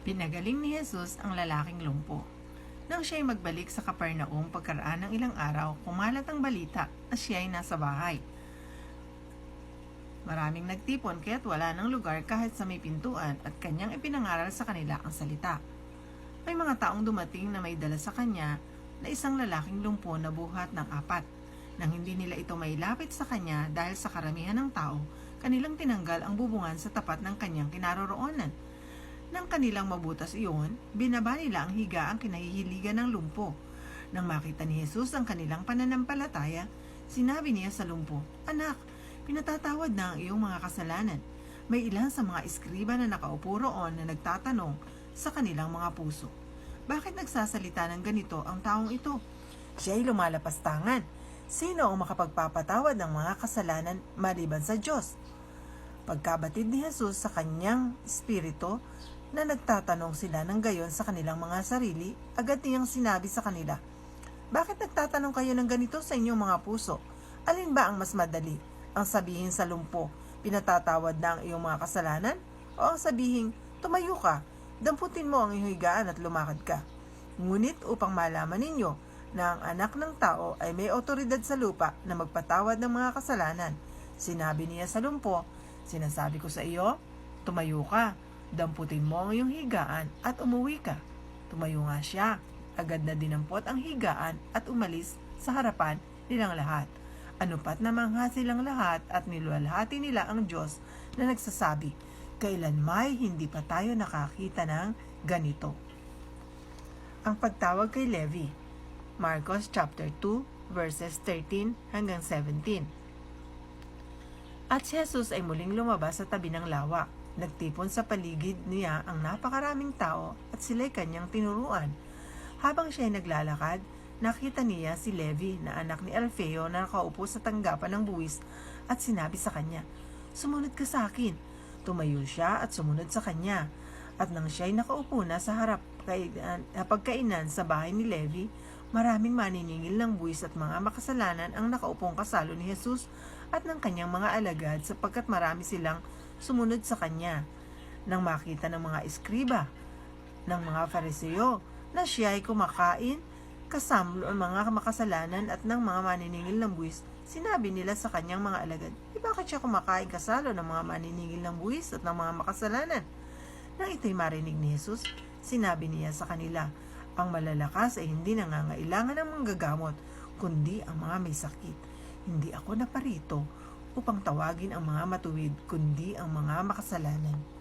Pinagaling ni Jesus ang lalaking lumpo. Nang siya'y magbalik sa Kapernaum pagkaraan ng ilang araw, kumalat ang balita na siya'y nasa bahay. Maraming nagtipon kaya't wala ng lugar kahit sa may pintuan at kanyang ipinangaral sa kanila ang salita. May mga taong dumating na may dala sa kanya na isang lalaking lumpo na buhat ng apat. Nang hindi nila ito mailapit sa kanya dahil sa karamihan ng tao, kanilang tinanggal ang bubungan sa tapat ng kanyang kinaroroonan. Nang kanilang mabutas iyon, binaba nila ang higa ang kinahihiligan ng lumpo. Nang makita ni Jesus ang kanilang pananampalataya, sinabi niya sa lumpo, Anak, pinatatawad na ang iyong mga kasalanan. May ilan sa mga eskriba na nakaupo roon na nagtatanong sa kanilang mga puso. Bakit nagsasalita ng ganito ang taong ito? Siya'y lumalapas tangan. Sino ang makapagpapatawad ng mga kasalanan maliban sa Diyos? Pagkabatid ni Jesus sa kanyang espiritu na nagtatanong sila ng gayon sa kanilang mga sarili, agad niyang sinabi sa kanila, Bakit nagtatanong kayo ng ganito sa inyong mga puso? Alin ba ang mas madali? Ang sabihin sa lumpo, pinatatawad na ang iyong mga kasalanan? O ang sabihin, tumayo ka, damputin mo ang iyong higaan at lumakad ka? Ngunit upang malaman ninyo na ang anak ng tao ay may otoridad sa lupa na magpatawad ng mga kasalanan, sinabi niya sa lumpo, Sinasabi ko sa iyo, tumayo ka, damputin mo ang iyong higaan at umuwi ka. Tumayo nga siya. Agad na dinampot ang higaan at umalis sa harapan nilang lahat. Ano pat namangha silang lahat at niluwalhati nila ang Diyos na nagsasabi, kailan may hindi pa tayo nakakita ng ganito. Ang pagtawag kay Levi Marcos chapter 2 verses 13 hanggang 17 at si Jesus ay muling lumabas sa tabi ng lawa. Nagtipon sa paligid niya ang napakaraming tao at sila'y kanyang tinuruan. Habang siya ay naglalakad, nakita niya si Levi na anak ni Alfeo na nakaupo sa tanggapan ng buwis at sinabi sa kanya, Sumunod ka sa akin. Tumayo siya at sumunod sa kanya. At nang siya ay nakaupo na sa harap uh, pagkainan sa bahay ni Levi, maraming maniningil ng buwis at mga makasalanan ang nakaupong kasalo ni Jesus at ng kanyang mga alagad sapagkat marami silang sumunod sa kanya. Nang makita ng mga eskriba, ng mga fariseo, na siya ay kumakain, kasamlo ang mga makasalanan at ng mga maniningil ng buwis, sinabi nila sa kanyang mga alagad, e bakit siya kumakain kasalo ng mga maniningil ng buwis at ng mga makasalanan? Nang ito'y marinig ni Jesus, sinabi niya sa kanila, ang malalakas ay hindi nangangailangan ng mga gagamot, kundi ang mga may sakit. Hindi ako naparito upang tawagin ang mga matuwid, kundi ang mga makasalanan.